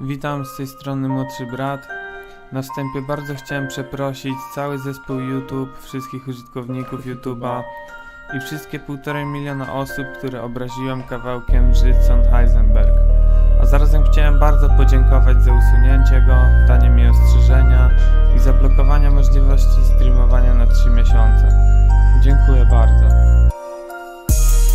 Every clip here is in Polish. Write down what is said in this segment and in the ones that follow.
Witam z tej strony młodszy brat. Na wstępie bardzo chciałem przeprosić cały zespół YouTube, wszystkich użytkowników YouTube'a i wszystkie półtorej miliona osób, które obraziłem kawałkiem Żydson Heisenberg. A zarazem chciałem bardzo podziękować za usunięcie go, danie mi ostrzeżenia i zablokowania możliwości streamowania na 3 miesiące. Dziękuję bardzo.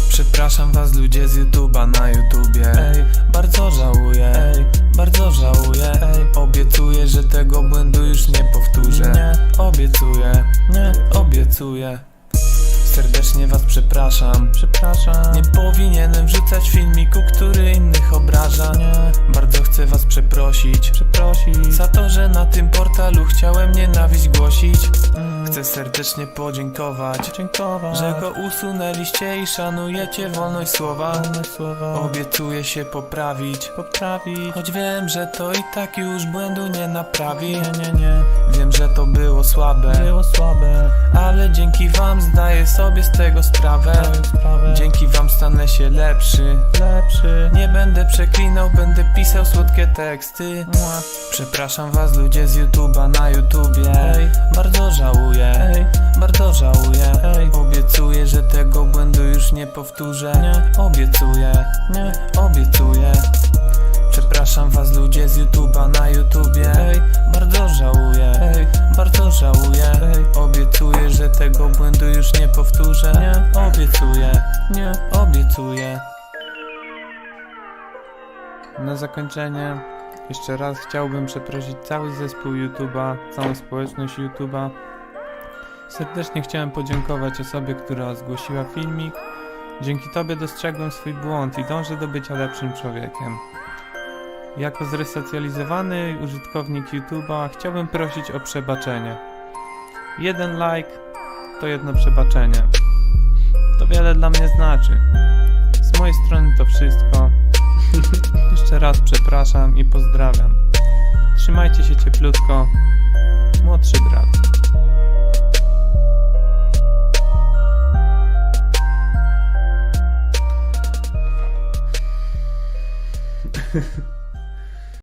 Przepraszam was ludzie z YouTube'a na YouTubie Ej, bardzo żałuję Ej, bardzo żałuję. Ej, obiecuję, że tego błędu już nie powtórzę. Nie, obiecuję. Nie, obiecuję Serdecznie was przepraszam. Przepraszam. Nie powinienem wrzucać filmiku, który innych obraża. Nie, bardzo chcę was przeprosić. Przeprosić. Za to, że na tym portalu chciałem nienawiść głosić. Chcę serdecznie podziękować Dziękować Że go usunęliście i szanujecie wolność słowa. Obiecuję się poprawić. Poprawić. Choć wiem, że to i tak już błędu nie naprawi. Nie, nie, nie. Wiem, że to było słabe. Było słabe. Ale dzięki wam zdaję sobie z tego sprawę. Dzięki wam stanę się lepszy. Lepszy. Nie będę przeklinał, będę pisał słodkie teksty. Przepraszam was ludzie z YouTube'a na YouTubie. Bardzo żałuję. Bardzo żałuję. Obiecuję, że tego błędu już nie powtórzę. Obiecuję. Nie, obiecuję tego błędu już nie powtórzę Nie, obiecuję Nie, obiecuję Na zakończenie jeszcze raz chciałbym przeprosić cały zespół YouTube'a, całą społeczność YouTube'a. Serdecznie chciałem podziękować osobie, która zgłosiła filmik. Dzięki Tobie dostrzegłem swój błąd i dążę do bycia lepszym człowiekiem. Jako zresocjalizowany użytkownik YouTube'a chciałbym prosić o przebaczenie. Jeden like to jedno przebaczenie. To wiele dla mnie znaczy. Z mojej strony to wszystko. Jeszcze raz przepraszam i pozdrawiam. Trzymajcie się cieplutko. Młodszy brat.